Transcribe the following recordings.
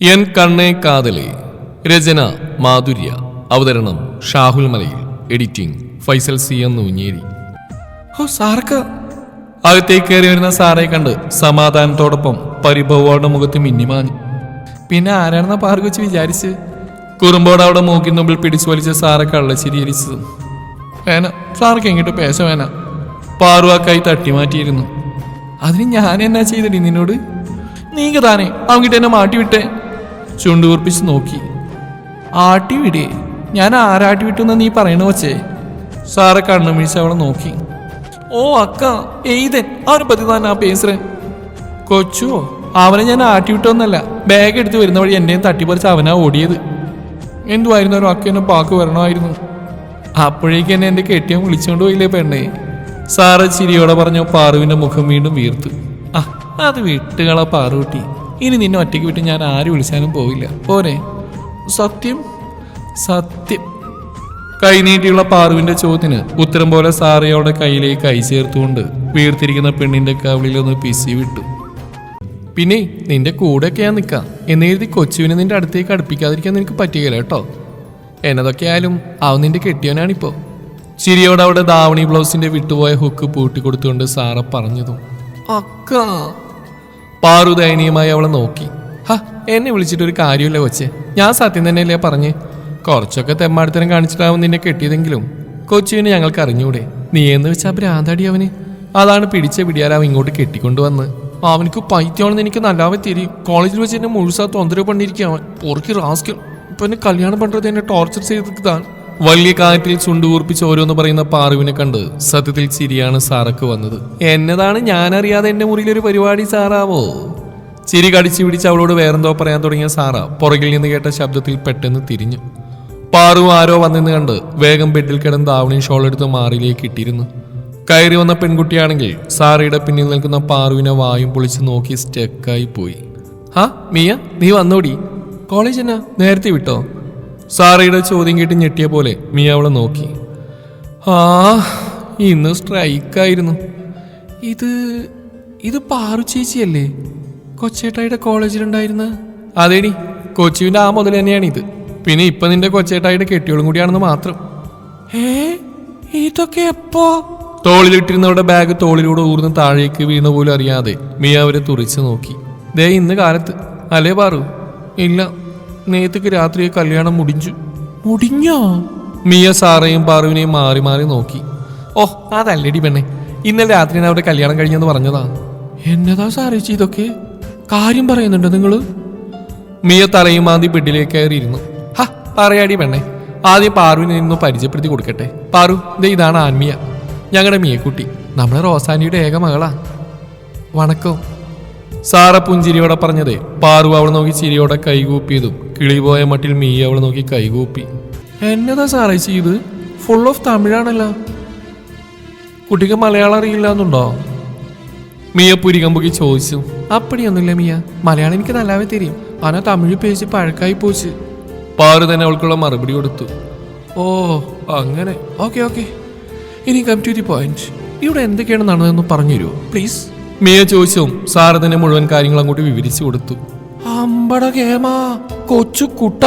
N കണ്ണേ കാതലെ രചന മാധുര്യ. അവതരണം Shahul Malayil. Editing Faisal C N Noonjeri. ഓ സാർക്ക് അകത്തേക്ക് കയറി വരുന്ന സാറെ കണ്ട് സമാധാനത്തോടൊപ്പം പരിഭവോടെ മുഖത്ത് മിന്നിമാഞ്ഞു. പിന്നെ ആരാണെന്ന പാർക്ക് വെച്ച് വിചാരിച്ച്? കുറുമ്പോട് അവിടെ മൂക്കിന് മുമ്പിൽ പിടിച്ചു വലിച്ച സാറെ കള്ളച്ചിരിയിരിച്ചതും വേന സാർക്ക് എങ്ങോട്ട് പേശ വേന? പാറു ആ കൈ തട്ടി മാറ്റിയിരുന്നു അതിന് ഞാൻ എന്നാ ചെയ്തടി നിന്നോട്? നീങ്ക താനേ അവങ്ങിട്ട് എന്നെ മാട്ടി വിട്ടേ ചുണ്ടുകൂർപ്പിച്ച് നോക്കി. ആട്ടി വിടേ ഞാൻ ആരാട്ടി വിട്ടുന്ന നീ പറയണ വച്ചേ. സാറെ കണ്ണു വീഴ്ച അവളെ നോക്കി. ഓ അക്ക എയ്തൻ പറ്റി തന്നെ ആ പേസുരൻ. കൊച്ചുവോ അവനെ ഞാൻ ആട്ടി വിട്ടൊന്നല്ല ബാഗ് എടുത്ത് വരുന്ന വഴി എന്നെയും തട്ടിപ്പറിച്ച് അവനാ ഓടിയത്. എന്തുമായിരുന്നു ഒരു അക്ക എന്നെ പാക്ക് വരണമായിരുന്നു. അപ്പോഴേക്ക് എന്നെ എന്റെ കെട്ടിയം വിളിച്ചുകൊണ്ട് പോയില്ലേ പെണ്ണേ. സാറ് ചിരിയോടെ പറഞ്ഞു പാറുവിന്റെ മുഖം വീണ്ടും വീർത്തു. ആ അത് വിട്ടുകള പാറുകുട്ടി. ഇനി നിന്നെ ഒറ്റയ്ക്ക് വിട്ട് ഞാൻ ആര് വിളിച്ചാലും പോവില്ല. പോരെ. സത്യം സത്യം. കൈനീട്ടിയുള്ള പാറുവിന്റെ ചോദ്യത്തിന് ഉത്തരം പോലെ സാറയോടെ കയ്യിലേക്ക് കൈ ചേർത്തുകൊണ്ട് വീർത്തിരിക്കുന്ന പെണ്ണിന്റെ കവിളിലൊന്ന് പിസി വിട്ടു. പിന്നെ നിന്റെ കൂടെയൊക്കെ ഞാൻ നിൽക്കാം എന്നെഴുതി കൊച്ചുവിനെ നിന്റെ അടുത്തേക്ക് അടുപ്പിക്കാതിരിക്കാൻ നിനക്ക് പറ്റുകയില്ല കേട്ടോ. എന്നതൊക്കെ ആയാലും അവൻ നിന്റെ കെട്ടിയവനാണിപ്പോ. ചിരിയോടെ അവിടെ ദാവണി ബ്ലൗസിന്റെ വിട്ടുപോയ ഹുക്ക് പൂട്ടിക്കൊടുത്തുകൊണ്ട് സാറ പറഞ്ഞതും അക്ക പാറുദയനീയമായി അവളെ നോക്കി. ഹാ എന്നെ വിളിച്ചിട്ട് ഒരു കാര്യമില്ല കൊച്ചേ. ഞാൻ സത്യം തന്നെയല്ലേ പറഞ്ഞ്? കുറച്ചൊക്കെ തെമ്മാടത്തരം കാണിച്ചിട്ടാവും നിന്നെ കെട്ടിയതെങ്കിലും. കൊച്ചുവിനെ ഞങ്ങൾക്ക് അറിഞ്ഞൂടെ. നീ എന്ന് വെച്ചാൽ ഭ്രാന്താടി അവന്. അതാണ് പിടിച്ച പിടിയാൽ അവൻ ഇങ്ങോട്ട് കെട്ടിക്കൊണ്ടുവന്ന്. അവനക്ക് പൈത്യമാണെന്ന് എനിക്ക് നല്ലാവെ തിരിയും. കോളേജിൽ വെച്ച് എന്നെ മുഴുസാ തൊന്തര പണിയിരിക്കുക അവൻ പൊറുക്കി റാസ്കിൽ ഇപ്പൊ എന്നെ കല്യാണം പണ്ടത് എന്നെ ടോർച്ചർ ചെയ്തതാണ്. വലിയ കാറ്റിൽ ചുണ്ടുകൂർപ്പിച്ച് ഓരോന്ന് പറയുന്ന പാറുവിനെ കണ്ട് സത്യത്തിൽ ചിരിയാണ് സാറക്ക് വന്നത്. എന്നതാണ് ഞാനറിയാതെ എന്റെ മുറിയിൽ ഒരു പരിപാടി സാറാവോ? ചിരി കടിച്ചു പിടിച്ച് അവളോട് വേറെന്തോ പറയാൻ തുടങ്ങിയ സാറ പുറകിൽ നിന്ന് കേട്ട ശബ്ദത്തിൽ പെട്ടെന്ന് തിരിഞ്ഞു. പാറു ആരോ വന്നെന്ന് കണ്ട് വേഗം ബെഡിൽ കിടന്ന് ദാവണി ഷോൾ എടുത്ത് മാറിലേക്ക് ഇട്ടിരുന്നു. കയറി വന്ന പെൺകുട്ടിയാണെങ്കിൽ സാറയുടെ പിന്നിൽ നിൽക്കുന്ന പാറുവിനെ വായും പൊളിച്ച് നോക്കി സ്റ്റെക്കായി പോയി. ഹാ മിയ നീ വന്നോടി. കോളേജ് എന്നാ? നേരത്തെ വിട്ടോ? സാറയുടെ ചോദ്യം കേട്ട് ഞെട്ടിയ പോലെ മിയ അവളെ നോക്കി. ആ ഇന്ന് സ്ട്രൈക്കായിരുന്നു. ഇത് ഇത് പാറു ചേച്ചിയല്ലേ? കൊച്ചേട്ടായിയുടെ കോളേജിലുണ്ടായിരുന്ന? അതേടി കൊച്ചുവിന്റെ ആ മുതൽ തന്നെയാണ് ഇത് പിന്നെ ഇപ്പം നിന്റെ കൊച്ചേട്ടായിയുടെ കെട്ടിയോളും കൂടിയാണെന്ന് മാത്രം. ഏ ഇതൊക്കെ എപ്പോ? തോളിലിട്ടിരുന്നവരുടെ ബാഗ് തോളിലൂടെ ഊർന്ന് താഴേക്ക് വീണ പോലും അറിയാതെ മിയ അവരെ തുറിച്ചു നോക്കി. ദേ ഇന്ന് കാലത്ത്. അല്ലേ പാറു? ഇല്ല. നേത്തക്ക് രാത്രി കല്യാണം മുടിഞ്ഞു മുടിഞ്ഞോ? മിയ സാറയും പാറുവിനെയും മാറി മാറി നോക്കി. ഓ അതല്ലടി പെണ്ണെ. ഇന്നലെ രാത്രി അവരുടെ കല്യാണം കഴിഞ്ഞെന്ന് പറഞ്ഞതാ. എന്നതാ സാറേ ഇതൊക്കെ? കാര്യം പറയുന്നുണ്ടോ നിങ്ങൾ? മിയ തലയും മാന്തി ബെഡിലേക്ക് കയറിയിരുന്നു. ഹ പറയാടി പെണ്ണെ. ആദ്യം പാറുവിനെ നിന്ന് പരിചയപ്പെടുത്തി കൊടുക്കട്ടെ. പാറു ദേ ഇതാണ് ആൻമിയ. ഞങ്ങളുടെ മിയക്കുട്ടി. നമ്മളെ റോസാനിയുടെ ഏക മകളാ. വണക്കം. സാറ പുഞ്ചിരിയോടെ പറഞ്ഞതേ പാറു അവൾ നോക്കി ചിരിയോടെ കൈകൂപ്പിയതും കിളിപോയ മട്ടിൽ മീ അവളെ നോക്കി കൈകൂപ്പി. എന്നതാ സാറേ ചെയ്ത്? ഫുൾ ഓഫ് തമിഴാണല്ലോ. കുട്ടിക്ക് മലയാളം അറിയില്ല എന്നുണ്ടോ മിയ പുരികമ്പുകി ചോദിച്ചു. അപ്പടിയൊന്നുമില്ല മിയ. മലയാളം എനിക്ക് നല്ലാവേ തരും. ആനാ തമിഴ് പേജ് പഴക്കായി പോച്ച്. പാറു തന്നെ അവൾക്കുള്ള മറുപടി കൊടുത്തു. ഓ അങ്ങനെ. Okay okay. ഇനി കം ടു ദി പോയിന്റ് ഇവിടെ എന്തൊക്കെയാണ് നടന്നതെന്ന് പറഞ്ഞു തരുമോ പ്ലീസ് മിയ ചോദിച്ചും സാറ് തന്നെ മുഴുവൻ കാര്യങ്ങൾ അങ്ങോട്ട് വിവരിച്ചു കൊടുത്തു. അമ്പട കേമാ. കൊച്ചു കുട്ട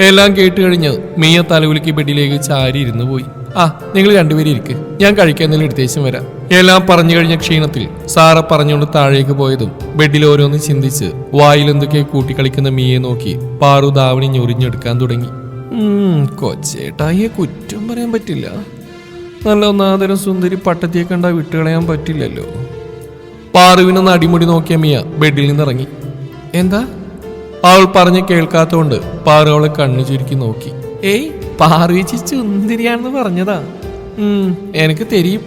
എല്ലാം കേട്ട് കഴിഞ്ഞ് മിയ തലകുലുക്കി ബെഡിലേക്ക് ചാരി ഇരുന്നു പോയി. ആ നിങ്ങൾ രണ്ടുപേരും ഇരിക്ക്. ഞാൻ കഴിക്കാൻ എന്തെങ്കിലും എടുത്തേച്ചും വരാം. എല്ലാം പറഞ്ഞു കഴിഞ്ഞ ക്ഷീണത്തിൽ സാറ പറഞ്ഞുകൊണ്ട് താഴേക്ക് പോയതും ബെഡിൽ ഓരോന്ന് ചിന്തിച്ച് വായിൽ എന്തൊക്കെ കൂട്ടിക്കളിക്കുന്ന മീയെ നോക്കി പാറു ദാവണി ഞൊറിഞ്ഞെടുക്കാൻ തുടങ്ങി. കൊച്ചേട്ടായിയെ കുറ്റം പറയാൻ പറ്റില്ല. നല്ല ഒന്നാതരം സുന്ദരി പട്ടത്തിയെ കണ്ടാ വിട്ടുകളയാൻ പറ്റില്ലല്ലോ. പാറുവിനൊന്ന് അടിമുടി നോക്കിയ മിയ ബെഡിൽ നിന്നിറങ്ങി. എന്താ? അവൾ പറഞ്ഞ് കേൾക്കാത്തോണ്ട് പാറു കണ്ണു ചുരുക്കി നോക്കി. ഏയ് പാറുവിച്ചി ചുന്തിരിയാണെന്ന് പറഞ്ഞതാ. എനിക്ക് തെരിയും.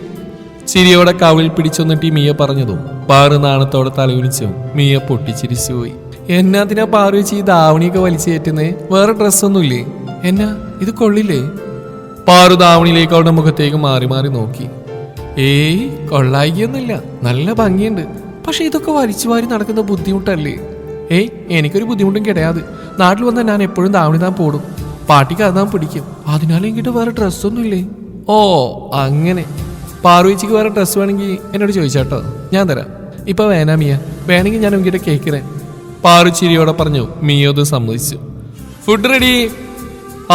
ചിരിയോടെ കവിൽ പിടിച്ചൊന്നിട്ട് മിയ പറഞ്ഞതും പാറു നാണത്തോടെ തലകുനിച്ചും മിയ പൊട്ടിച്ചിരിച്ചു പോയി. എന്നാത്തിനാ പാറുവച്ചി ഈ ദാവണിയൊക്കെ വലിച്ചേറ്റുന്നേ വേറെ ഡ്രസ്സൊന്നുമില്ലേ? എന്നാ ഇത് കൊള്ളില്ലേ? പാറു ദാവണിയിലേക്ക് അവളുടെ മുഖത്തേക്ക് മാറി മാറി നോക്കി. ഏയ് കൊള്ളായിക്കൊന്നുമില്ല നല്ല ഭംഗിയുണ്ട്. പക്ഷെ ഇതൊക്കെ വലിച്ചു വാരി നടക്കുന്ന ബുദ്ധിമുട്ടല്ലേ? ഏയ് എനിക്കൊരു ബുദ്ധിമുട്ടും കിടയാതെ. നാട്ടിൽ വന്നാൽ ഞാൻ എപ്പോഴും ദാവണി താൻ പോടും. പാട്ടിക്ക് അതാൻ പിടിക്കും. അതിനാലും എനിക്കിട്ട് വേറെ ഡ്രസ്സൊന്നും ഇല്ലേ? ഓ അങ്ങനെ. പാർവച്ചിക്ക് വേറെ ഡ്രസ്സ് വേണമെങ്കിൽ എന്നോട് ചോദിച്ചാട്ടോ. ഞാൻ തരാം. ഇപ്പം വേനാ മിയ. വേണമെങ്കിൽ ഞാൻ എനിക്കിട്ട് തരാം പാറു ചിരിയോടെ പറഞ്ഞു മിയോ അത് സമ്മതിച്ചു. ഫുഡ് റെഡി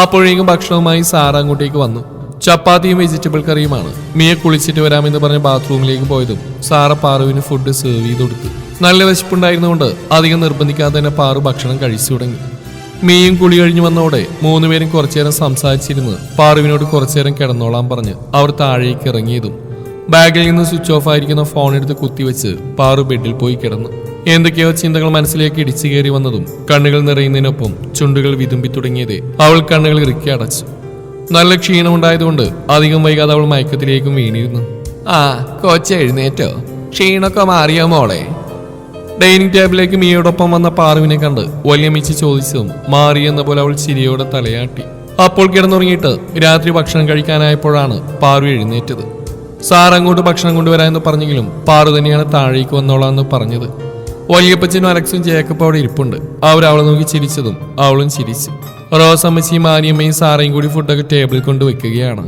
അപ്പോഴേക്കും ഭക്ഷണവുമായി സാറ അങ്ങോട്ടേക്ക് വന്നു. ചപ്പാത്തിയും വെജിറ്റബിൾ കറിയുമാണ്. മിയ കുളിച്ചിട്ട് വരാമെന്ന് പറഞ്ഞ് ബാത്റൂമിലേക്ക് പോയതും സാറ പാറുവിന് ഫുഡ് സെർവ് ചെയ്ത് കൊടുത്തു. നല്ല വിശപ്പുണ്ടായിരുന്നുകൊണ്ട് അധികം നിർബന്ധിക്കാതെ തന്നെ പാറു ഭക്ഷണം കഴിച്ചു തുടങ്ങി. മീയും കുളി കഴിഞ്ഞു വന്നതോടെ മൂന്നുപേരും കുറച്ചുനേരം സംസാരിച്ചിരുന്ന് പാറുവിനോട് കുറച്ചുനേരം കിടന്നോളാൻ പറഞ്ഞ് അവർ താഴേക്ക് ഇറങ്ങിയതും. ബാഗിൽ നിന്ന് സ്വിച്ച് ഓഫ് ആയിരിക്കുന്ന ഫോൺ എടുത്ത് കുത്തിവെച്ച് പാറു ബെഡിൽ പോയി കിടന്നു. എന്തൊക്കെയോ ചിന്തകൾ മനസ്സിലേക്ക് ഇടിച്ചു കയറി വന്നതും കണ്ണുകൾ നിറയുന്നതിനൊപ്പം ചുണ്ടുകൾ വിതുമ്പി തുടങ്ങിയതേ അവൾ കണ്ണുകൾ ഇറുക്കി അടച്ചു. നല്ല ക്ഷീണമുണ്ടായതുകൊണ്ട് അധികം വൈകാതെ അവൾ മയക്കത്തിലേക്കും വീണിരുന്നു. ആ കൊച്ച എഴുന്നേറ്റോ? ക്ഷീണൊക്കെ മാറിയോ മോളെ? ഡൈനിങ് ടേബിളിലേക്ക് മീയോടൊപ്പം വന്ന പാറുവിനെ കണ്ട് വല്യമിച്ച് ചോദിച്ചതും മാറി എന്ന പോലെ അവൾ ചിരിയോടെ തലയാട്ടി. അപ്പോൾ കിടന്നുറങ്ങിയിട്ട് രാത്രി ഭക്ഷണം കഴിക്കാനായപ്പോഴാണ് പാറു എഴുന്നേറ്റത്. സാർ അങ്ങോട്ട് ഭക്ഷണം കൊണ്ടുവരാമെന്ന് പറഞ്ഞെങ്കിലും പാറു തന്നെയാണ് താഴേക്ക് വന്നോളാന്ന് പറഞ്ഞത്. വല്യപ്പച്ചനും അലക്സും ജേക്കപ്പ് അവിടെ ഇരിപ്പുണ്ട്. അവർ അവളെ നോക്കി ചിരിച്ചതും അവളും ചിരിച്ചു. റോസമ്മച്ചിയും ആനിയമ്മയും സാറേയും കൂടി ഫുഡൊക്കെ ടേബിളിൽ കൊണ്ട് വെക്കുകയാണ്.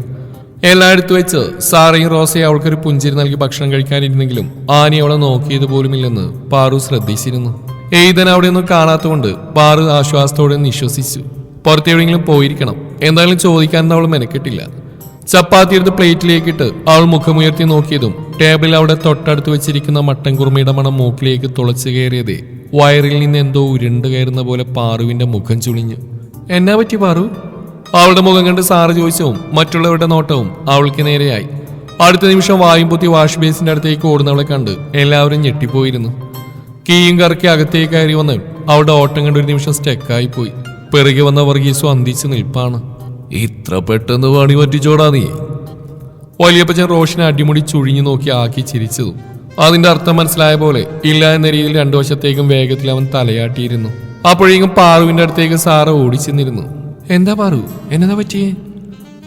എല്ലായിടത്തും വെച്ച് സാറയും റോസയും അവൾക്കൊരു പുഞ്ചിരി നൽകി ഭക്ഷണം കഴിക്കാനിരുന്നെങ്കിലും ആനി അവളെ നോക്കിയത് പോലുമില്ലെന്ന് പാറു ശ്രദ്ധിച്ചിരുന്നു. എയ്തൻ അവിടെ ഒന്നും കാണാത്തതുകൊണ്ട് പാറു ആശ്വാസത്തോടെ നിശ്വസിച്ചു. പുറത്തെവിടെയെങ്കിലും പോയിരിക്കണം. എന്തായാലും ചോദിക്കാൻ അവൾ മെനക്കെട്ടില്ല. ചപ്പാത്തി എടുത്ത് പ്ലേറ്റിലേക്കിട്ട് അവൾ മുഖമുയർത്തി നോക്കിയതും ടേബിളിൽ അവിടെ തൊട്ടടുത്ത് വെച്ചിരിക്കുന്ന മട്ടൻ കുറുമയുടെ മണം മൂക്കിലേക്ക് തുളച്ചു കയറിയതേ വയറിൽ നിന്ന് എന്തോ ഉരുണ്ട് കയറുന്ന പോലെ പാറുവിന്റെ മുഖം ചുളിഞ്ഞു. എന്നാ പറ്റി പാറു? അവളുടെ മുഖം കണ്ട് സാറ് ചോദിച്ചവും മറ്റുള്ളവരുടെ നോട്ടവും അവൾക്ക് നേരെയായി. അടുത്ത നിമിഷം വായും പൊത്തി വാഷ് ബേസിന്റെ അടുത്തേക്ക് ഓടുന്നവളെ കണ്ട് എല്ലാവരും ഞെട്ടിപ്പോയിരുന്നു. കീയും കറക്കി അകത്തേക്ക് കയറി വന്ന് അവളുടെ ഓട്ടം കണ്ട് ഒരു നിമിഷം സ്റ്റെക്കായി പോയി. പിറകെ വന്ന വർഗീസ് അന്തിച്ച് നിൽപ്പാണ്. ഇത്ര പെട്ടെന്ന് പണി പറ്റിച്ചോടാ നീ. വലിയപ്പച്ചൻ റോഷനെ അടിമുടി ചുഴിഞ്ഞു നോക്കി ആക്കി ചിരിച്ചതും. അതിന്റെ അർത്ഥം മനസ്സിലായ പോലെ ഇല്ല എന്ന രീതിയിൽ രണ്ടു വശത്തേക്കും വേഗത്തിൽ അവൻ തലയാട്ടിയിരുന്നു. അപ്പോഴേക്കും പാറുവിന്റെ അടുത്തേക്ക് സാറ് ഓടിച്ചെന്നിരുന്നു. എന്താ പാറു? എന്നതാ പറ്റിയേ?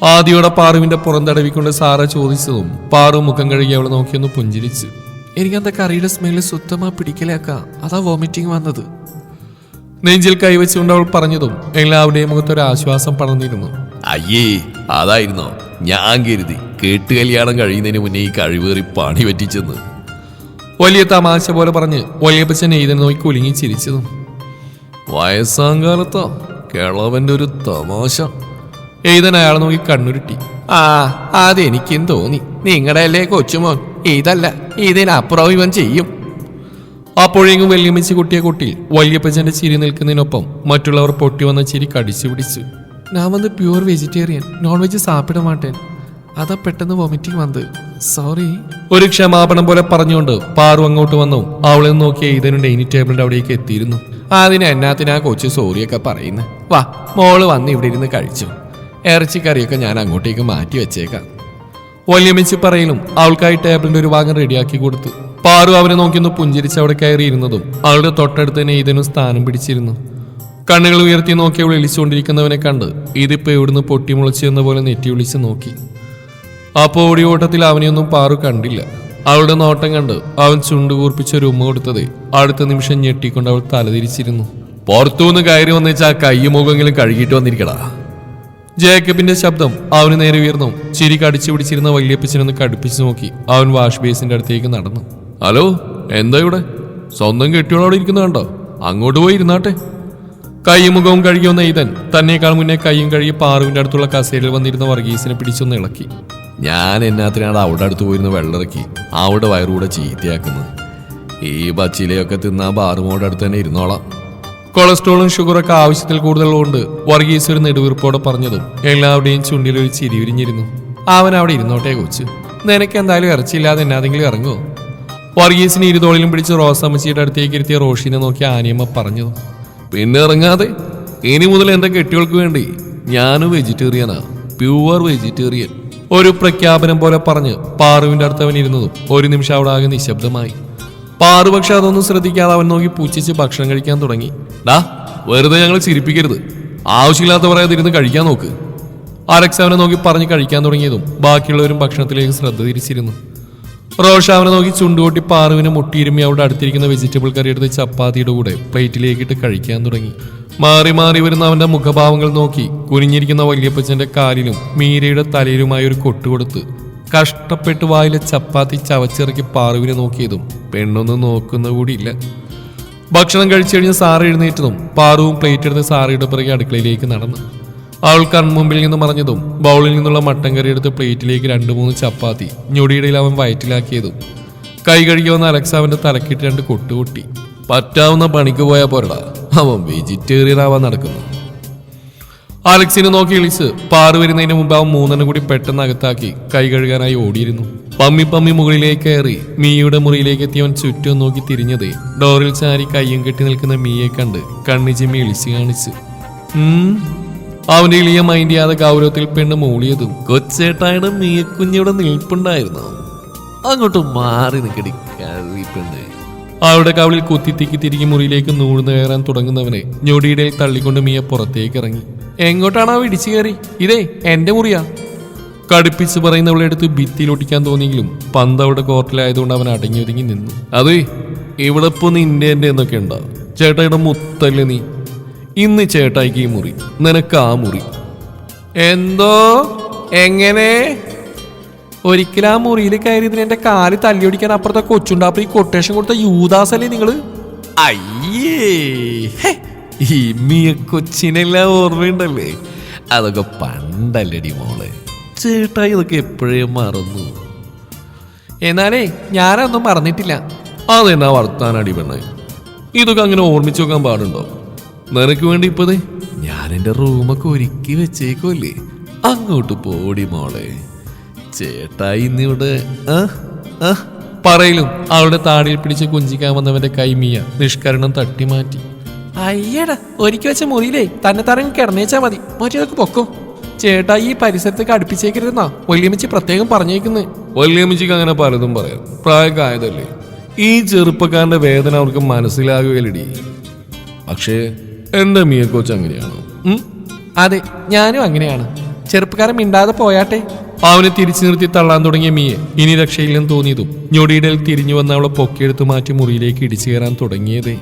ആദ്യോടെ പാറുവിന്റെ പുറന്തടവിക്കൊണ്ട് സാറ ചോദിച്ചതും പാറു മുഖം കഴുകി അവളെ നോക്കിയൊന്ന് പുഞ്ചിരിച്ചു. എനിക്കന്ത കറിയുടെ സ്മെല്ല് സുത്തമാ പിടിക്കലേക്ക. അതാ വോമിറ്റിംഗ് വന്നത്. നെഞ്ചിൽ കൈവച്ചുകൊണ്ട് അവൾ പറഞ്ഞതും എല്ലാവരുടെയും മുഖത്തൊരു ആശ്വാസം പടർന്നിരുന്നു. അയ്യേ അതായിരുന്നോ. ഞാൻ കരുതി കേട്ട് കല്യാണം കഴിയുന്നതിന് മുന്നേ ഈ കഴിവേറി പണി പറ്റിച്ചെന്ന്. വലിയ തമാശ പോലെ പറഞ്ഞ് വലിയപ്പച്ചൻ എഴുതി നോക്കി കുലുങ്ങി ചിരിച്ചതും. വയസ്സാം കാലത്തോ. കിളവന്റെ ഒരു തമാശ. എഴുതൻ അയാൾ നോക്കി കണ്ണുരുട്ടി. ആ അതെനിക്കും തോന്നി. നിങ്ങളുടെ അല്ലേ കൊച്ചുമോൻ? ഇതല്ല ഇതിനപ്പുറം ഇവൻ ചെയ്യും. അപ്പോഴേക്കും വെല്ലുമിച്ച് കുട്ടിയെ കുട്ടി വല്യപ്പച്ചന്റെ ചിരി നിൽക്കുന്നതിനൊപ്പം മറ്റുള്ളവർ പൊട്ടി വന്ന ചിരി കടിച്ചു പിടിച്ചു. ഞാൻ വന്ന് പ്യൂർ വെജിറ്റേറിയൻ നോൺ വെജ് സാപ്പിട മാട്ടേൻ അതാ പെട്ടെന്ന് വൊമിറ്റിംഗ് വന്നത്. സോറി ഒരു ക്ഷമാപണം പോലെ പറഞ്ഞുകൊണ്ട് പാറു അങ്ങോട്ട് വന്നു. അവളെ നോക്കിയ എയ്തനും ഡൈനിങ് ടേബിളിന്റെ അവിടേക്ക് എത്തിയിരുന്നു. അതിന് എന്നാത്തിനാ കൊച്ചു സോറിയൊക്കെ പറയുന്നു. വാ മോൾ വന്ന് ഇവിടെ ഇരുന്ന് കഴിച്ചു. ഇറച്ചിക്കറിയൊക്കെ ഞാൻ അങ്ങോട്ടേക്ക് മാറ്റി വെച്ചേക്കാം. വല്യമിച്ച് പറയലും അവൾക്കായി ടേബിളിന്റെ ഒരു ഭാഗം റെഡിയാക്കി കൊടുത്തു. പാറു അവനെ നോക്കിയൊന്ന് പുഞ്ചിരിച്ച് അവിടെ കയറിയിരുന്നതും അവളുടെ തൊട്ടടുത്ത് തന്നെ ഇതിനും സ്ഥാനം പിടിച്ചിരുന്നു. കണ്ണുകൾ ഉയർത്തി നോക്കി അവൾ വിളിച്ചുകൊണ്ടിരിക്കുന്നവനെ കണ്ട് ഇതിപ്പോ ഇവിടുന്ന് പൊട്ടിമുളച്ചു എന്ന പോലെ നെറ്റി വിളിച്ച് നോക്കി. അപ്പോൾ ഓടി ഓട്ടത്തിൽ അവനെയൊന്നും പാറു കണ്ടില്ല. അവളുടെ നോട്ടം കണ്ട് അവൻ ചുണ്ടു കൂർപ്പിച്ച ഒരു ഉമ്മ കൊടുത്തത് അടുത്ത നിമിഷം ഞെട്ടിക്കൊണ്ട് അവൾ തലതിരിച്ചിരുന്നു. പുറത്തുനിന്ന് കയറി വന്നേച്ചാ കയ്യും മുഖമെങ്കിലും കഴുകിയിട്ട് വന്നിരിക്കടാ. ജേക്കബിന്റെ ശബ്ദം അവന് നേരെ ഉയർന്നു. ചിരി കടിച്ചു പിടിച്ചിരുന്ന വല്യപ്പച്ചനൊന്ന് കടുപ്പിച്ചു നോക്കി അവൻ വാഷ് ബേസിന്റെ അടുത്തേക്ക് നടന്നു. ഹലോ എന്താ ഇവിടെ? സ്വന്തം കെട്ടിയോളവിടെ ഇരിക്കുന്ന കണ്ടോ? അങ്ങോട്ട് പോയി ഇരുന്നാട്ടെ. കൈയും മുഖവും കഴുകി വന്ന ഈതൻ തന്നേക്കാൾ മുന്നേ കൈയും കഴുകി പാറുവിന്റെ അടുത്തുള്ള കസേരയിൽ വന്നിരുന്ന വർഗീസിനെ പിടിച്ചൊന്ന് ഇളക്കി. ഞാൻ എന്നാത്തിനാണ് അവിടെ അടുത്ത് പോയിരുന്ന് വെള്ളമിറക്കി അവിടെ വയറുകൂടെ ചീത്തയാക്കുന്നത്. ഈ ബച്ചിലയൊക്കെ തിന്നാ ബാറുമോടെ അടുത്ത് തന്നെ ഇരുന്നോളാം. കൊളസ്ട്രോളും ഷുഗറൊക്കെ ആവശ്യത്തിൽ കൂടുതലുള്ളതുകൊണ്ട് വർഗീസ് ഒരു നെടുവീർപ്പോടെ പറഞ്ഞതും എല്ലാവരുടെയും ചുണ്ടിൽ ഒരു ചിരി വിരിഞ്ഞിരുന്നു അവൻ അവിടെ ഇരുന്നോട്ടെ കൊച്ചു. നിനക്ക് എന്തായാലും ഇറച്ചിയില്ലാതെ എന്നാതെങ്കിലും ഇറങ്ങുമോ വർഗീസിന് ഇരുതോളിലും പിടിച്ച് റോസമ്മച്ചിയുടെ അടുത്തേക്ക് ഇരുത്തിയ റോഷിനെ നോക്കി ആനിയമ്മ പറഞ്ഞു. പിന്നെ ഇറങ്ങാതെ? ഇനി മുതൽ എന്റെ കെട്ടികൾക്ക് വേണ്ടി ഞാനും വെജിറ്റേറിയനാ. Pure vegetarian. ഒരു പ്രഖ്യാപനം പോലെ പറഞ്ഞ് പാറുവിന്റെ അടുത്ത് അവൻ ഇരുന്നതും ഒരു നിമിഷം അവിടെ ആകെ നിശബ്ദമായി. പാറു പക്ഷെ അതൊന്നും ശ്രദ്ധിക്കാതെ അവൻ നോക്കി പൂച്ചിച്ച് ഭക്ഷണം കഴിക്കാൻ തുടങ്ങി. ഡാ വെറുതെ ഞങ്ങൾ ചിരിപ്പിക്കരുത്. ആവശ്യമില്ലാത്ത പറയാതിരുന്ന് കഴിക്കാൻ നോക്ക്. അലക്സ് അവനെ നോക്കി പറഞ്ഞ് കഴിക്കാൻ തുടങ്ങിയതും ബാക്കിയുള്ളവരും ഭക്ഷണത്തിലേക്ക് ശ്രദ്ധ തിരിച്ചിരുന്നു. റോഷ അവനെ നോക്കി ചുണ്ടുകൊട്ടി പാറുവിനെ മുട്ടിയിരുമി അവിടെ അടുത്തിരിക്കുന്ന വെജിറ്റബിൾ കറി എടുത്ത് ചപ്പാത്തിയുടെ കൂടെ പ്ലേറ്റിലേക്കിട്ട് കഴിക്കാൻ തുടങ്ങി. മാറി മാറി വരുന്ന അവന്റെ മുഖഭാവങ്ങൾ നോക്കി കുനിഞ്ഞിരിക്കുന്ന വല്യപ്പച്ചന്റെ കാലിലും മീരയുടെ തലയിലുമായി ഒരു കൊട്ടുകൊടുത്ത് കഷ്ടപ്പെട്ട് വായിലെ ചപ്പാത്തി ചവച്ചിറക്കി പാറുവിനെ നോക്കിയതും പെണ്ണൊന്നും നോക്കുന്ന കൂടിയില്ല. ഭക്ഷണം കഴിച്ചു കഴിഞ്ഞ് സാറ് എഴുന്നേറ്റതും പാറുവും പ്ലേറ്റ് എടുത്ത് സാറയുടെ പിറകെ അടുക്കളയിലേക്ക് നടന്നു. അവൾ കൺമുമ്പിൽ നിന്ന് മറഞ്ഞതും ബൗളിൽ നിന്നുള്ള മട്ടൻ കറി എടുത്ത് പ്ലേറ്റിലേക്ക് രണ്ട് മൂന്ന് ചപ്പാത്തി ഞൊടിയിടയിൽ അവൻ വയറ്റിലാക്കിയതും. കൈ കഴുകി വന്ന അലക്സ് തലക്കിട്ട് രണ്ട് കൊട്ടുകൊട്ടി. പറ്റാവുന്ന പണിക്ക് പോയാൽ പോരടാ. അവൻ വെജിറ്റേറിയൻ ആവാൻ നടക്കുന്നു. അലക്സിനെ നോക്കി ഇളിച്ച് പാറു വരുന്നതിന് മുമ്പ് അവൻ മൂന്നെണ്ണം കൂടി പെട്ടെന്ന് അകത്താക്കി കൈ കഴുകാനായി ഓടിയിരുന്നു. പമ്മി പമ്മി മുകളിലേക്ക് കയറി മീയുടെ മുറിയിലേക്ക് എത്തിയവൻ ചുറ്റും നോക്കി തിരിഞ്ഞത് ഡോറിൽ ചാരി കയ്യും കെട്ടി നിൽക്കുന്ന മീയെ കണ്ട് കണ്ണി ചിമ്മി ഇളിച്ച് കാണിച്ചു. അവന്റെ ഇളിയ മൈൻഡ് ചെയ്യാതെ ഗൗരവത്തിൽ പെണ്ണ് മൂളിയതും കൊച്ചേട്ടായുടെ മീയക്കുഞ്ഞിവിടെ നിൽപ്പുണ്ടായിരുന്നു. അങ്ങോട്ട് മാറി നിൽക്കടി അവളുടെ കവളിൽ കുത്തിത്തിക്കി തിരികെ മുറിയിലേക്ക് നൂഴ്ന്നു കയറാൻ തുടങ്ങുന്നവനെ ഞൊടിയുടെ തള്ളിക്കൊണ്ട് മിയ പുറത്തേക്ക് ഇറങ്ങി. എങ്ങോട്ടാണ് അവ ഇടിച്ചു കയറി? ഇതേ എന്റെ മുറിയാ. കടുപ്പിച്ച് പറയുന്നവളെ അടുത്ത് ഭിത്തിയിൽ ഒട്ടിക്കാൻ തോന്നിയെങ്കിലും പന്ത് അവിടെ കോർട്ടിലായതുകൊണ്ട് അവൻ അടങ്ങി ഒതുങ്ങി നിന്നു. അതെ ഇവിടെ ഇപ്പൊ നിന്റെ എന്റെ എന്നൊക്കെ ഉണ്ടാവും ചേട്ടായിയുടെ മുത്തല്ലേ നീ ഇന്ന് ചേട്ടായിക്ക് ഈ മുറി. നിനക്ക് ആ മുറി. എന്തോ? എങ്ങനെ? ഒരിക്കലും ആ മുറിയിൽ കയറിയതിന് എന്റെ കാൽ തല്ലിയൊടിക്കാൻ അപ്പുറത്തെ കൊച്ചുണ്ടാപ്പ് ഈ കൊട്ടേഷൻ കൊടുത്ത യൂദാസ് അല്ലേ നിങ്ങൾ? അയ്യേ. ഈ മിയ കൊച്ചിനെല്ലാം ഓർമ്മയുണ്ടല്ലേ? അതൊക്കെ പണ്ടല്ലടി മോളെ. ചേട്ടായി ഇതൊക്കെ എപ്പോഴേ മറന്നു? എന്നാലേ ഞാനൊന്നും മറന്നിട്ടില്ല. അതെന്നാ വർത്താനടി പെണ്ണ്? ഇതൊക്കെ അങ്ങനെ ഓർമ്മിച്ചു വെക്കാൻ പാടുണ്ടോ? നിനക്ക് വേണ്ടി ഇപ്പതേ ഞാൻ എന്റെ റൂമൊക്കെ ഒരുക്കി വെച്ചേക്കുമല്ലേ അങ്ങോട്ട് പോടി മോളെ. ചേട്ടായി ഇന്നിവിടെ ആ പറയലും അവളുടെ താടിയിൽ പിടിച്ച് കുഞ്ചിക്കാൻ വന്നവന്റെ കൈമിയ നിഷ്കരണം തട്ടി മാറ്റി അയ്യടാ ഒരുക്കി വെച്ച മുറിയിലേ തന്നെ തറങ്ങി കിടന്നേച്ചാ മതി. മറ്റേതൊക്കെ പൊക്കും. ചേട്ടാ ഈ പരിസരത്തേക്ക് അടുപ്പിച്ചേക്കരുതെന്നാ വല്യമ്മച്ചി പ്രത്യേകം പറഞ്ഞേക്കുന്നത് വല്യമ്മച്ചിക്ക് അങ്ങനെ പലതും പറയാം. പ്രായക്കായതല്ലേ. ഈ ചെറുപ്പക്കാരന്റെ വേദന അവർക്ക് മനസ്സിലാകുകയല്ലേ പക്ഷേ എന്റെ കോച്ച് അങ്ങനെയാണോ? അതെ ഞാനും അങ്ങനെയാണ്. ചെറുപ്പക്കാരൻ മിണ്ടാതെ പോയാട്ടെ. അവനെ തിരിച്ചു നിർത്തി തള്ളാൻ തുടങ്ങിയ മിയെ ഇനി രക്ഷയില്ലെന്ന് തോന്നിയതും ഞൊടിയിടയിൽ തിരിഞ്ഞു വന്ന അവളെ പൊക്കിയെടുത്ത് മാറ്റി മുറിയിലേക്ക് ഇടിച്ചു കയറാൻ തുടങ്ങിയതേ.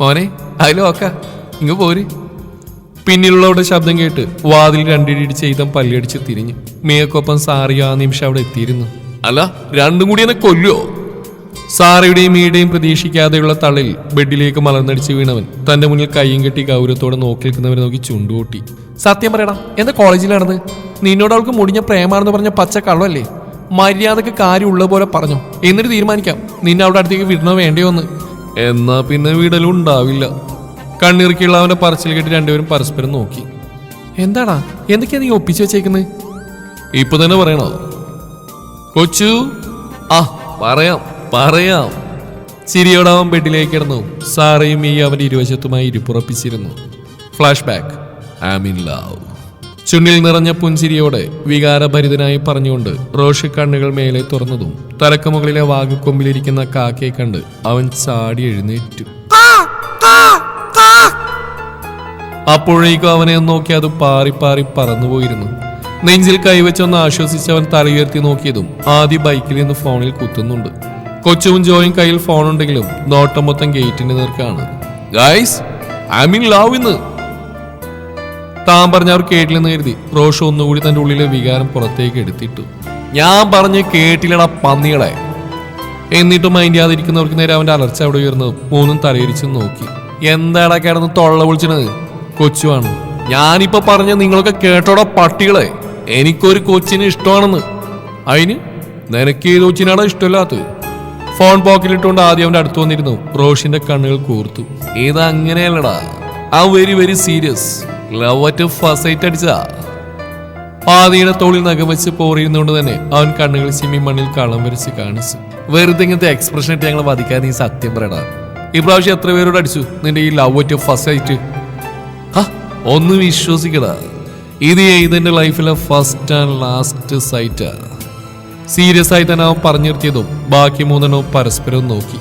മോനെ അതിലോക്ക ഇങ്ങ് പോര്. പിന്നിലുള്ളവരുടെ ശബ്ദം കേട്ട് വാതിൽ രണ്ടിടി ചെയ്തം പല്ലിയടിച്ച് തിരിഞ്ഞു. മിയക്കൊപ്പം സാറിയോ ആ നിമിഷം അവിടെ എത്തിയിരുന്നു. അല്ല രണ്ടും കൂടി എന്നെ കൊല്ലോ സാറയുടെയും മീയുടെയും പ്രതീക്ഷിക്കാതെയുള്ള തള്ളിൽ ബെഡിലേക്ക് മലർന്നടിച്ച് വീണവൻ തന്റെ മുന്നിൽ കൈയും കെട്ടി ഗൗരവത്തോടെ നോക്കി നിൽക്കുന്നവരെ നോക്കി ചുണ്ടുകൂട്ടി. സത്യം പറയണം എന്താ നടന്ന് നിന്നോട് അവൾക്ക് മുടിഞ്ഞ പ്രേമാണെന്ന് പറഞ്ഞ പച്ച കള്ളല്ലേ? മര്യാദയ്ക്ക് കാര്യമുള്ള പോലെ പറഞ്ഞു. എന്നിട്ട് തീരുമാനിക്കാം നിന്നെ അവിടെ അടുത്തേക്ക് വിടണോ വേണ്ടയോ എന്ന്. എന്നാ പിന്നെ വിടലുണ്ടാവില്ല കണ്ണിറുക്കിയുള്ള അവന്റെ പറച്ചിൽ കെട്ടി രണ്ടുപേരും പരസ്പരം നോക്കി. എന്താടാ എന്തൊക്കെയാ നീ ഒപ്പിച്ചു വെച്ചേക്കുന്നത് ഇപ്പൊ തന്നെ പറയണോ? കൊച്ചു ആ പറയാം. പറയാം. ചിരിയോടാവൻ ബെഡിലേക്ക് കിടന്നു. സാറയും ഈ അവന്റെ ഇരുവശത്തുമായി ഇരിപ്പുറപ്പിച്ചിരുന്നു. Flash back I in love ചുണ്ടിൽ നിറഞ്ഞ പുഞ്ചിരിയോടെ വികാരഭരിതനായി പറഞ്ഞുകൊണ്ട് റോഷി കണ്ണുകൾ മേലെ തുറന്നതും തലക്കുമുകളിലെ വാഗക്കൊമ്പിലിരിക്കുന്ന കാക്കയെ കണ്ട് അവൻ ചാടി എഴുന്നേറ്റു. അപ്പോഴേക്കും അവനെ നോക്കി അത് പാറി പാറി പറന്നുപോയിരുന്നു. നെഞ്ചിൽ കൈവച്ചൊന്ന് ആശ്വസിച്ച് അവൻ തലയുയർത്തി നോക്കിയതും ആദ്യ ബൈക്കിൽ നിന്ന് ഫോണിൽ കുത്തുന്നുണ്ട്. കൊച്ചുവും ജോയും കയ്യിൽ ഫോൺ ഉണ്ടെങ്കിലും നോട്ടം മൊത്തം ഗേറ്റിന്റെ നേർക്കാണ്. ഗൈസ് ഐ മീൻ ലവ് ഇന്ന്. താൻ പറഞ്ഞ അവർ കേട്ടില്ലെന്ന് കരുതി റോഷ് ഒന്നുകൂടി തന്റെ ഉള്ളിലെ വികാരം പുറത്തേക്ക് എടുത്തിട്ടു. ഞാൻ പറഞ്ഞ് കേട്ടില്ലടാ പന്നികളെ. എന്നിട്ടും മൈൻഡ് ചെയ്യാതിരിക്കുന്നവർക്ക് നേരെ അവന്റെ അലർച്ച അവിടെ ഉയർന്നു മൂന്നും തലയിരിച്ചു നോക്കി. എന്താടാ കിടന്ന് തൊള്ള വിളിച്ചത്? കൊച്ചുവാണ്. ഞാനിപ്പോ പറഞ്ഞ നിങ്ങളൊക്കെ കേട്ടോടാ പട്ടികളെ. എനിക്കൊരു കൊച്ചിനെ ഇഷ്ടമാണെന്ന്. അതിന് നിനക്ക് ഏത് കൊച്ചിനാടാ ഇഷ്ടമില്ലാത്തത്. ഫോൺ പോക്കറ്റിലിട്ടുകൊണ്ട് ആദ്യം അവന്റെ അടുത്ത് വന്നിരുന്നു. റോഷിന്റെ കണ്ണുകൾ കൂർത്തു. ഇത് അങ്ങനെയല്ലടാ? ആ very very serious. Love at first sight അടിച്ചാ പാതിയുടെ തോളിൽ നഖം വെച്ച് പോറിയുന്നതുകൊണ്ട് തന്നെ അവൻ കണ്ണുകൾ ചിമ്മി മണ്ണിൽ കളം വരച്ച് കാണിച്ചു. വെറുതെ ഇങ്ങനത്തെ എക്സ്പ്രഷൻ ഇട്ട് ഞങ്ങൾ വധിക്കാൻ നീ സത്യം പറയടാ. ഇപ്രാവശ്യം എത്ര പേരോട് അടിച്ചു? നിന്റെ ഈ ലവ് അറ്റ് ഫസ്റ്റ് ഹ, ഒന്ന് വിശ്വസിക്കടാ. ഇത് എഴുതിന്റെ ലൈഫിലെ ഫസ്റ്റ് ആൻഡ് ലാസ്റ്റ് സൈറ്റാ. സീരിയസ് ആയി തന്നെ അവൻ പറഞ്ഞു നിർത്തിയതും ബാക്കി മൂന്നെണ്ണവും പരസ്പരം നോക്കി.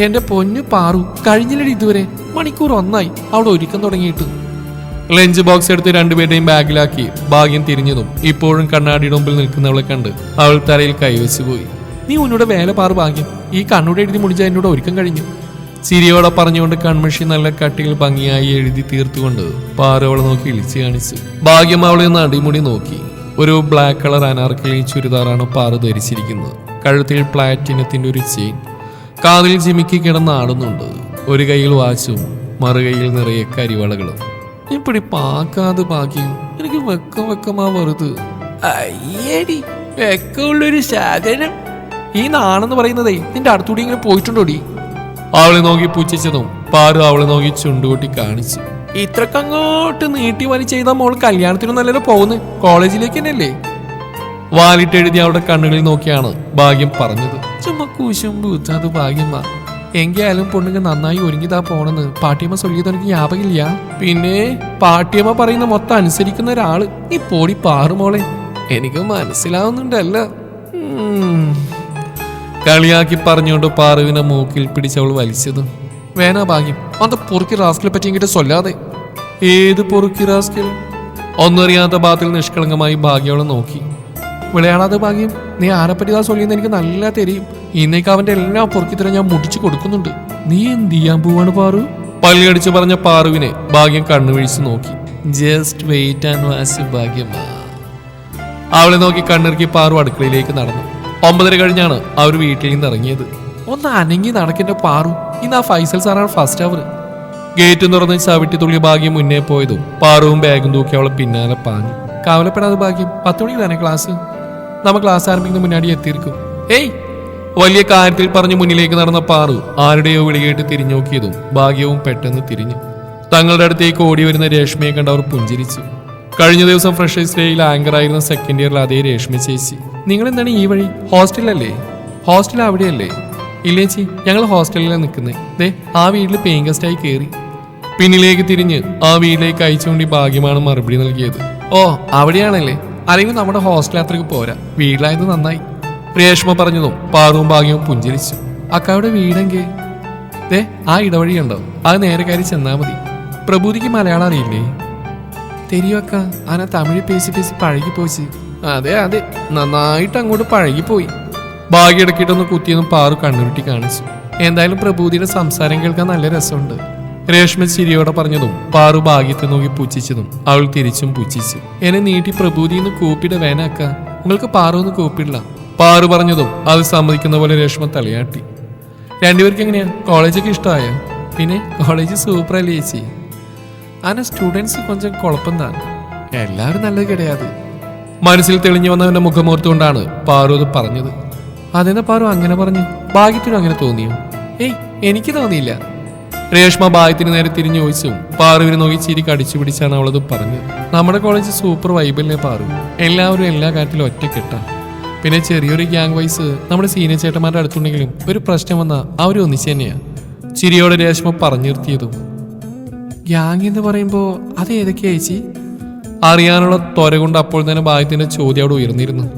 എന്റെ പൊന്നു പാറു കഴിഞ്ഞില്ലടി ഇതുവരെ. മണിക്കൂർ ഒന്നായി. അവിടെ ഒരുക്കം തുടങ്ങിയിട്ട്. ലഞ്ച് ബോക്സ് എടുത്ത് രണ്ടുപേരുടെയും ബാഗിലാക്കി ഭാഗ്യം തിരിഞ്ഞതും ഇപ്പോഴും കണ്ണാടിയുടെ മുമ്പിൽ നിൽക്കുന്നവളെ കണ്ട് അവൾ തലയിൽ കൈവച്ചു പോയി. നീ ഉന്നോട് വേല പാറു ഭാഗ്യം. ഈ കണ്ണൂടെ എഴുതി മുടിച്ച എന്നോട് ഒരുക്കം കഴിഞ്ഞു. ചിരിയോടെ പറഞ്ഞുകൊണ്ട് കൺമഷി നല്ല കട്ടികൾ ഭംഗിയായി എഴുതി തീർത്തുകൊണ്ട് പാറു അവളെ നോക്കി ഇളിച്ചു കാണിച്ചു ഭാഗ്യം അവളെ ഒന്ന് അടിമുടി നോക്കി. ഒരു ബ്ലാക്ക് കളർ അനാർക്കലി ചുരിദാറാണ് പാറു ധരിച്ചിരിക്കുന്നത്. കഴുത്തിൽ പ്ലാറ്റിനത്തിന്റെ ഒരു ചെയിൻ കാതിൽ ജിമിക്ക് കിടന്ന് ആടുന്നുണ്ട്. ഒരു കൈയിൽ വാച്ചും മറുകൈയിൽ നിറയെ കരിവളകളും. ഇപ്പടി പാക്കാതെ ബാക്കി എനിക്ക് വെക്കം വെക്കമാ വെറുത്. അയ്യടി വെക്കമുള്ളൊരു സാധനം. ഈ നാണെന്ന് പറയുന്നതേ നിന്റെ അടുത്തൂടി ഇങ്ങനെ പോയിട്ടുണ്ടോടി? അവളെ നോക്കി പുച്ഛിച്ചതും പാറു അവളെ നോക്കി ചുണ്ടുകൂട്ടി കാണിച്ചു. ഇത്രക്കങ്ങോട്ട് നീട്ടി വലി ചെയ്ത മോൾ കല്യാണത്തിന് നല്ലത് പോകുന്ന. കോളേജിലേക്ക് തന്നെയല്ലേ? വാലിട്ടെഴുതി അവളുടെ കണ്ണുകളിൽ നോക്കിയാണ് ഭാഗ്യം പറഞ്ഞത്. ചുമ്മാ കുശുമ്പ് അത് ഭാഗ്യമ്മ. എങ്കിയാലും പൊണ്ണുങ്ങൾ നന്നായി ഒരുങ്ങിതാ പോണെന്ന് പാട്ടിയമ്മ ചൊല്ലിയത് എനിക്ക് ഞാപകില്ല പിന്നെ പാട്ടിയമ്മ പറയുന്ന മൊത്തം അനുസരിക്കുന്ന ഒരാൾ. നീ പോടി പാറുമോളെ എനിക്ക് മനസ്സിലാവുന്നുണ്ടല്ല. കളിയാക്കി പറഞ്ഞുകൊണ്ട് പാറുവിനെ മൂക്കിൽ പിടിച്ചവൾ വലിച്ചത്. വേനാ ഭാഗ്യം. അത് പൊറുക്കി റാസ്കിലെ പറ്റി എങ്കിട്ട് ചൊല്ലാതെ ഏത് പൊറുക്കി ഒന്നും ഒന്നറിയാത്ത ഭാഗത്തിൽ നിഷ്കളങ്കമായി ഭാഗ്യവളെ നോക്കി. വിളയാടാതെ ഭാഗ്യം നീ ആരെപ്പറ്റി സൊല്ലിയെന്ന് എനിക്ക് നല്ല തെരയും. ഇന്നേക്ക് അവന്റെ എല്ലാ പൊറുക്കിത്തരം ഞാൻ മുടിച്ചു കൊടുക്കുന്നുണ്ട്. നീ എന്ത് ചെയ്യാൻ പോവാണ് പാറു? പള്ളിയടിച്ച് പറഞ്ഞ പാറുവിനെ ഭാഗ്യം കണ്ണുവീഴ്ച നോക്കി. ജസ്റ്റ് വെയിറ്റ് ആൻഡ് വാസ് ഭാഗ്യമാ അവളെ നോക്കി കണ്ണിറക്കി പാറു അടുക്കളയിലേക്ക് നടന്നു. ഒമ്പതര കഴിഞ്ഞാണ് അവർ വീട്ടിൽ നിന്ന് ഇറങ്ങിയത്. ഒന്ന് അനങ്ങി നടക്കേണ്ട പാറു ഇന്ന് ആ ഫൈസൽ സാറാണ് ഫസ്റ്റ് അവർ ഗേറ്റ് തുറന്ന് ചവിട്ടി തുള്ളി ഭാഗ്യം മുന്നേ പോയതും പാറവും ബാഗും തൂക്കി അവളെ പിന്നാലെ പാഞ്ഞു. കാവലപ്പെടാതെ ഭാഗ്യം പത്ത് മണിക്ക് തന്നെ ക്ലാസ് നമ്മ ക്ലാസ് ആരംഭിക്കുന്ന മുന്നാടി എത്തിയിരിക്കും. ഏയ്! വലിയ കാര്യത്തിൽ പറഞ്ഞു മുന്നിലേക്ക് നടന്ന പാറു ആരുടെയോ വിളികേട്ട് തിരിഞ്ഞു നോക്കിയതും ഭാഗ്യവും പെട്ടെന്ന് തിരിഞ്ഞു. തങ്ങളുടെ അടുത്തേക്ക് ഓടി വരുന്ന രേഷ്മയെ കണ്ട് അവർ പുഞ്ചിരിച്ചു. കഴിഞ്ഞ ദിവസം ഫ്രഷേഴ്സ് ഡേയിൽ ആങ്കറായിരുന്ന സെക്കൻഡ് ഇയറിൽ അതേ രേഷ്മ ചേച്ചി. നിങ്ങൾ എന്താണ് ഈ വഴി? ഹോസ്റ്റലല്ലേ ഹോസ്റ്റൽ അവിടെയല്ലേ? ഇല്ലേച്ചി ഞങ്ങൾ ഹോസ്റ്റലിലാണ് നിൽക്കുന്നത് ദേ ആ വീട്ടിൽ പേയിങ് ഗസ്റ്റായി കയറി പിന്നിലേക്ക് തിരിഞ്ഞ് ആ വീട്ടിലേക്ക് അയച്ചുകൊണ്ട് ഭാഗ്യമാണ് മറുപടി നൽകിയത്. ഓ അവിടെയാണല്ലേ. അല്ലെങ്കിൽ നമ്മുടെ ഹോസ്റ്റൽ അത്രയ്ക്ക് പോരാ. വീട്ടിലായത് നന്നായി. രേഷ്മ പറഞ്ഞതും പാറുവും ഭാഗ്യവും പുഞ്ചിരിച്ചു. അക്കാവിടെ വീടെങ്കിൽ ദേ ആ ഇടവഴിയുണ്ടോ. അത് നേരെ കയറി ചെന്നാൽ മതി. പ്രഭൂതിക്ക് മലയാളം അറിയില്ലേ? തെരിയൊക്ക ആന തമിഴ് പേശി പേശി പഴകി അതെ അതെ. നന്നായിട്ട് അങ്ങോട്ട് പഴകിപ്പോയി. ഭാഗ്യം ഇടക്കിട്ടൊന്ന് കുത്തിയൊന്നും പാറു കണ്ണുരുട്ടി കാണിച്ചു. എന്തായാലും പ്രഭൂതിയുടെ സംസാരം കേൾക്കാൻ നല്ല രസമുണ്ട്. രേഷ്മ ചിരിയോടെ പറഞ്ഞതും പാറു ഭാഗ്യത്തെ നോക്കി പുച്ഛിച്ചതും അവൾ തിരിച്ചും പുച്ഛിച്ചു. എന്നെ നീട്ടി പ്രഭൂതിന്ന് കൂപ്പിട വേനാക്ക നിങ്ങൾക്ക് പാറു ഒന്ന് കൂപ്പിടില്ല പാറു പറഞ്ഞതും അത് സമ്മതിക്കുന്ന പോലെ രേഷ്മ തലയാട്ടി. രണ്ടുപേർക്ക് എങ്ങനെയാ? കോളേജൊക്കെ ഇഷ്ടമായ? പിന്നെ കോളേജ് സൂപ്പർ അല്ലേ ചേച്ചി. ആന സ്റ്റുഡൻസ് കൊഞ്ചം കുഴപ്പംതാണ് എല്ലാവരും നല്ലത് കിടയാതെ. മനസ്സിൽ തെളിഞ്ഞു വന്നവന്റെ മുഖമോർത്തുകൊണ്ടാണ് പാറു അത് പറഞ്ഞത്. അതെന്താ പാറു അങ്ങനെ പറഞ്ഞു? ഭാഗ്യത്തിനും അങ്ങനെ തോന്നിയോ? ഏയ് എനിക്ക് തോന്നിയില്ല. രേഷ്മ ഭാഗ്യത്തിന് നേരെ തിരിഞ്ഞു ചോദിച്ചു പാറുവിനെ നോക്കി ചിരി കടിച്ചു പിടിച്ചാണ് അവളത് പറഞ്ഞത്? നമ്മുടെ കോളേജ് സൂപ്പർ വൈബല്ലേ പാറു? എല്ലാവരും എല്ലാ കാര്യത്തിലും ഒറ്റക്കെട്ടാണ് പിന്നെ ചെറിയൊരു ഗ്യാങ് വൈസ് നമ്മുടെ സീനിയർ ചേട്ടന്മാരുടെ അടുത്തുണ്ടെങ്കിലും ഒരു പ്രശ്നം വന്നാൽ അവർ ഒന്നിച്ച് തന്നെയാ. ചിരിയോടെ രേഷ്മ പറഞ്ഞു നിർത്തിയതും. ഗ്യാങ് എന്ന് പറയുമ്പോൾ അത് ഏതൊക്കെയാ ചേച്ചി? അറിയാനുള്ള ത്വര കൊണ്ട് അപ്പോൾ തന്നെ ഭാഗ്യത്തിന്റെ ചോദ്യം അവിടെ ഉയർന്നിരുന്നു.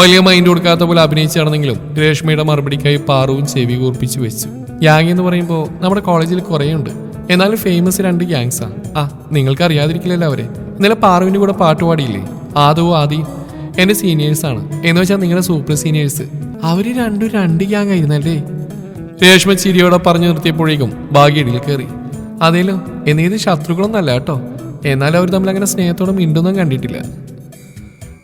വലിയ മൈൻഡ് കൊടുക്കാത്ത പോലെ അഭിനയിച്ചാണെങ്കിലും രേഷ്മയുടെ മറുപടിക്കായി പാറുവും ചെവി കൂർപ്പിച്ചു വെച്ചു. ഗ്യാങ് എന്ന് പറയുമ്പോൾ നമ്മുടെ കോളേജിൽ കുറേ ഉണ്ട് എന്നാലും ഫേമസ് രണ്ട് ഗ്യാങ്സാണ് ആ. നിങ്ങൾക്ക് അറിയാതിരിക്കില്ലല്ലോ അവരെ ഇന്നലെ പാറുവിന്റെ കൂടെ പാട്ട് പാടിയില്ലേ? ആദോ ആദി. എന്റെ സീനിയേഴ്സ് ആണ്. എന്ന് വെച്ചാൽ നിങ്ങളുടെ സൂപ്പർ സീനിയേഴ്സ് അവർ രണ്ടും രണ്ട് ഗ്യാങ് ആയിരുന്നല്ലേ? രേഷ്മ ചിരിയോടെ പറഞ്ഞു നിർത്തിയപ്പോഴേക്കും ഭാഗ്യ ഇടയിൽ കയറി അതേലോ എന്നീത് ശത്രുക്കളൊന്നും അല്ല കേട്ടോ. എന്നാലും അവർ തമ്മിൽ അങ്ങനെ സ്നേഹത്തോടെ മിണ്ടൊന്നും കണ്ടിട്ടില്ല.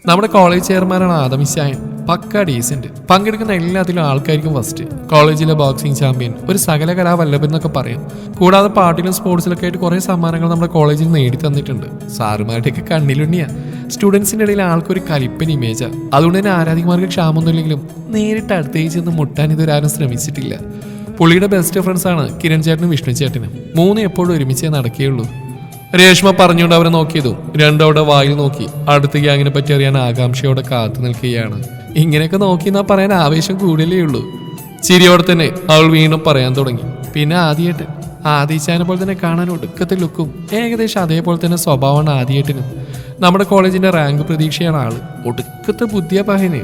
നമ്മുടെ കോളേജ് ചെയർമാനാണ് ആദമിശായൻ പക്ക ഡീസെന്റ് പങ്കെടുക്കുന്ന എല്ലാത്തിലും ആൾക്കാർക്കും ഫസ്റ്റ് കോളേജിലെ ബോക്സിംഗ് ചാമ്പ്യൻ ഒരു സകല കലാവല്ലഭൻ എന്നൊക്കെ പറയും. കൂടാതെ പാട്ടിലും സ്പോർട്സിലൊക്കെ ആയിട്ട് കുറേ സമ്മാനങ്ങൾ നമ്മുടെ കോളേജിൽ നേടി തന്നിട്ടുണ്ട് സാറുമാരുടെയൊക്കെ കണ്ണിലുണ്ണിയാ. സ്റ്റുഡൻസിന്റെ ഇടയിൽ ആൾക്കൊരു കലിപ്പൻ ഇമേജ് അതുകൊണ്ട് തന്നെ ആരാധികമാർക്ക് ക്ഷാമൊന്നുമില്ലെങ്കിലും നേരിട്ട് അടുത്തേക്ക് ചെന്ന് മുട്ടാൻ ഇതൊരാരും ശ്രമിച്ചിട്ടില്ല. പുള്ളിയുടെ ബെസ്റ്റ് ഫ്രണ്ട്സ് ആണ് കിരൺ ചേട്ടനും വിഷ്ണു ചേട്ടനും. മൂന്ന് എപ്പോഴും ഒരുമിച്ചേ നടക്കുകയുള്ളൂ. രേഷ്മ പറഞ്ഞുകൊണ്ട് അവരെ നോക്കിയതും രണ്ടവിടെ വായിൽ നോക്കി അടുത്ത ഗ്യാങ്ങിനെ പറ്റി അറിയാൻ ആകാംക്ഷയോടെ കാത്തു നിൽക്കുകയാണ്. ഇങ്ങനെയൊക്കെ നോക്കി എന്നാ പറയാൻ ആവേശം കൂടിയല്ലേ ഉള്ളൂ. ചിരിയോടെ തന്നെ അവൾ വീണ്ടും പറയാൻ തുടങ്ങി. പിന്നെ ആദ്യമായിട്ട് ആദിച്ചാനെ പോലെ തന്നെ കാണാൻ ഒടുക്കത്തെ ലുക്കും ഏകദേശം അതേപോലെ തന്നെ സ്വഭാവമാണ് ആദ്യമായിട്ടിനും നമ്മുടെ കോളേജിന്റെ റാങ്ക് പ്രതീക്ഷയാണ് ആൾ. ഒടുക്കത്തെ ബുദ്ധിയ പഹന്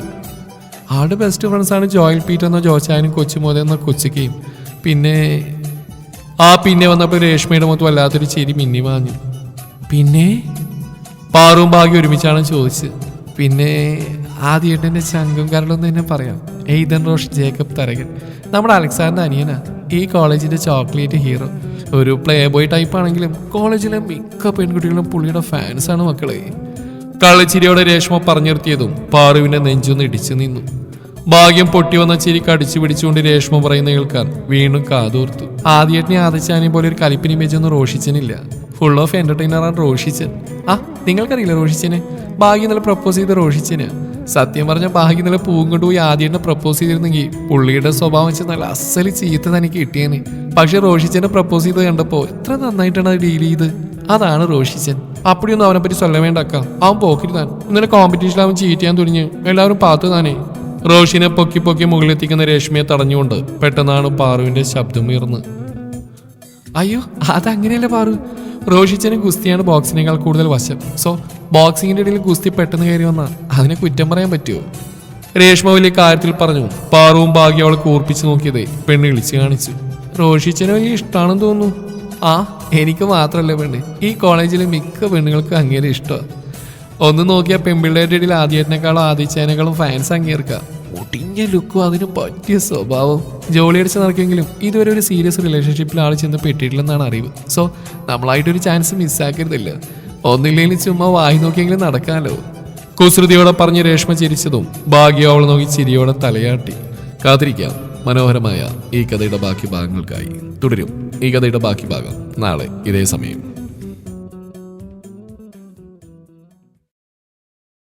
ആളുടെ ബെസ്റ്റ് ഫ്രണ്ട്സാണ് ജോയൽ പീറ്റർ എന്ന ജോച്ചാനും കൊച്ചുമോദ എന്ന കൊച്ചുക്കയും പിന്നെ ആ പിന്നെ വന്നപ്പോൾ രേഷ്മയുടെ മുഖത്ത് വല്ലാത്തൊരു ചിരി മിന്നി വാങ്ങി പിന്നെ? പാറും ഭാഗ്യം ഒരുമിച്ചാണ് ചോദിച്ചത്. പിന്നെ ആദ്യമായിട്ട് എന്റെ ചങ്കും കരളൊന്നും തന്നെ പറയാം. Ethan Rosh Jacob Tharakan. നമ്മുടെ അലക്സാണ്ടർ അനിയനാ. ഈ കോളേജിന്റെ ചോക്ലേറ്റ് ഹീറോ. ഒരു പ്ലേ ബോയ് ടൈപ്പ് ആണെങ്കിലും കോളേജിലെ മിക്ക പെൺകുട്ടികളും പുള്ളിയുടെ ഫാൻസാണ് മക്കളെ. കള്ളിച്ചിരിയോടെ രേഷ്മ പറഞ്ഞു നിർത്തിയതും പാറുവിന്റെ നെഞ്ചൊന്ന് ഇടിച്ചു നിന്നു. ഭാഗ്യം പൊട്ടി വന്ന ചിരി കടിച്ചു പിടിച്ചുകൊണ്ട് രേഷ്മ പറയുന്ന കേൾക്കാൻ വീണ്ടും കാതോർത്തു. ആദ്യേട്ടനെ ആദിച്ചാനെ പോലെ ഒരു കലിപ്പിന് ഇമേജ് ഒന്നും റോഷിച്ചനില്ല. ഫുൾ ഓഫ് എന്റർടൈനർ ആണ് റോഷിച്ചൻ. ആ നിങ്ങൾക്കറിയില്ല റോഷിച്ചനെ? ഭാഗ്യം നല്ല പ്രപ്പോസ് ചെയ്ത റോഷിച്ചന്. സത്യം പറഞ്ഞ ഭാഗ്യം നല്ല പൂവും കൊണ്ടുപോയി ആദ്യം പ്രപ്പോസ് ചെയ്തിരുന്നെങ്കിൽ പുള്ളിയുടെ സ്വഭാവം വെച്ച് നല്ല അസൽ ചീത്ത എനിക്ക് കിട്ടിയേനെ. പക്ഷെ റോഷിച്ചനെ പ്രപ്പോസ് ചെയ്ത് കണ്ടപ്പോ എത്ര നന്നായിട്ടാണ് അത് ഡീൽ ചെയ്ത്. അതാണ് റോഷിച്ചൻ. അപ്പടിയൊന്നും അവനെ പറ്റി സ്വല്ല വേണ്ടക്ക. അവൻ പോക്കിരുന്നാൻ ഇന്നലെ കോമ്പറ്റീഷനിൽ അവൻ ചീറ്റ് ചെയ്യാൻ തുടങ്ങി എല്ലാവരും പാത്തു താനേ. റോഷിനെ പൊക്കി പൊക്കി മുകളിലെത്തിക്കുന്ന രേഷ്മയെ തടഞ്ഞുകൊണ്ട് പെട്ടെന്നാണ് പാറുവിന്റെ ശബ്ദം ഉയർന്ന്. അയ്യോ അതങ്ങനെയല്ല പാറു? റോഷിച്ചന് ഗുസ്തിയാണ് ബോക്സിനേക്കാൾ കൂടുതൽ വശം. സോ ബോക്സിങ്ങിന്റെ ഇടയിൽ ഗുസ്തി പെട്ടെന്ന് കയറി വന്നാൽ അതിനെ കുറ്റം പറയാൻ പറ്റുമോ രേഷ്മ വലിയ കാര്യത്തിൽ പറഞ്ഞു പാറുവും ഭാഗ്യം അവളെ കൂർപ്പിച്ച് നോക്കിയത് പെണ്ണ് വിളിച്ചു കാണിച്ചു. റോഷിച്ചന് വലിയ ഇഷ്ടമാണെന്ന് തോന്നുന്നു. ആ എനിക്ക് മാത്രമല്ല പെണ്ണ്. ഈ കോളേജിലെ മിക്ക പെണ്ണുങ്ങൾക്കും അങ്ങേരെ ഇഷ്ടമാണ് ഒന്ന് നോക്കിയാൽ പെൺപിള്ളേരുടെ ഇടയിൽ ആദ്യത്തിനേക്കാളും ആദിച്ചതിനേക്കാളും ഫാൻസ് അങ്ങേർക്കാം. ഒടിഞ്ഞ ലുക്കും അതിന് പറ്റിയ സ്വഭാവം. ജോലി അടിച്ച് നടക്കുമെങ്കിലും ഇതുവരെ ഒരു സീരിയസ് റിലേഷൻഷിപ്പിൽ ആൾ ചെന്ന് പെട്ടിട്ടില്ലെന്നാണ് അറിവ്. സോ നമ്മളായിട്ടൊരു ചാൻസ് മിസ്സാക്കരുതില്ല ഒന്നില്ലെങ്കിൽ ചുമ്മാ വായി നോക്കിയെങ്കിലും നടക്കാമല്ലോ കുസൃതിയോടെ പറഞ്ഞ് രേഷ്മ ചിരിച്ചതും ഭാഗ്യം അവൾ നോക്കി ചിരിയോടെ തലയാട്ടി. കാത്തിരിക്കാം. മനോഹരമായ ഈ കഥയുടെ ബാക്കി ഭാഗങ്ങൾക്കായി. തുടരും. ഈ കഥയുടെ ബാക്കി ഭാഗം നാളെ ഇതേ സമയം.